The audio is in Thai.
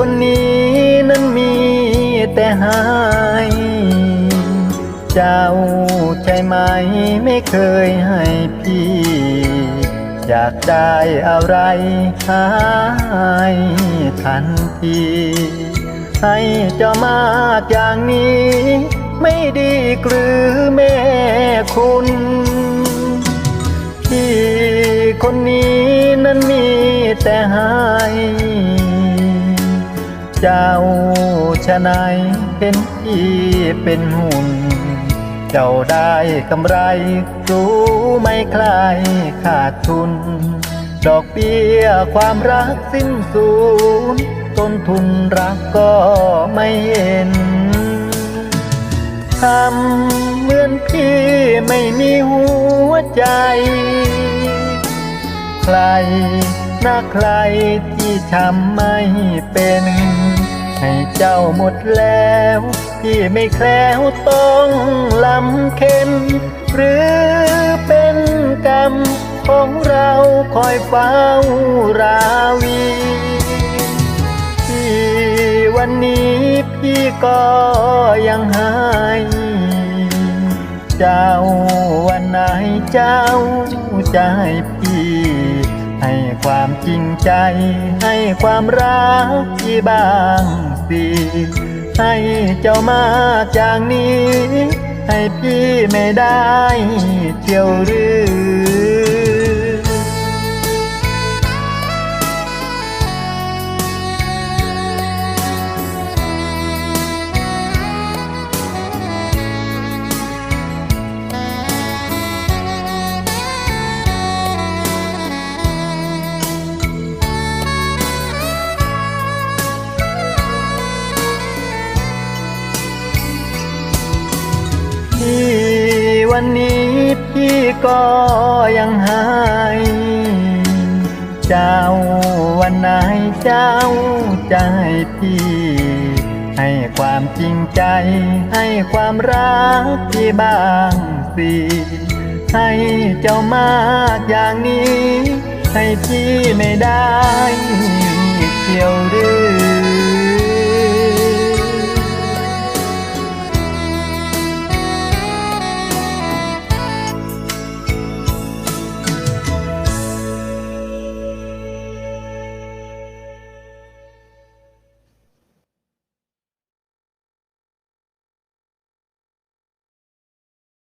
คนนี้นั้นมีแต่ให้เจ้าใจไหมไม่เคยให้พี่ อยากได้อะไรหายทันทีให้เจ้ามากอย่างนี้ ไม่ดีหรือแม่คุณพี่คนนี้นั้นมีแต่ให้ เจ้าชะไหนายเห็นพี่เป็นหุ่น เจ้าได้กำไรรู้ไม่คลายขาดทุน ดอกเบี้ยความรักสิ้นสูญต้นทุนรักก็ไม่เห็นทำเหมือนพี่ไม่มีหัวใจ ใครนะใครที่ทำไม่เป็น ให้เจ้าหมดแล้ว พี่ไม่แคล้วต้องลำเค็นหรือเป็นกรรมของเราคอยเฝ้าราวีที่วันนี้พี่ก็ยังหายเจ้าวันไหนเจ้าจะให้พี่ ให้ความจริงใจ ให้ความรักที่บางสีให้เจ้ามาจางนี้ ให้พี่ไม่ได้เที่ยวหรือ วันนี้พี่ก็ยังหายเจ้าวันไหนเจ้าจะให้พี่ ให้ความจริงใจ ให้ความรักพี่บ้างสิให้เจ้ามากอย่างนี้ ให้พี่ไม่ได้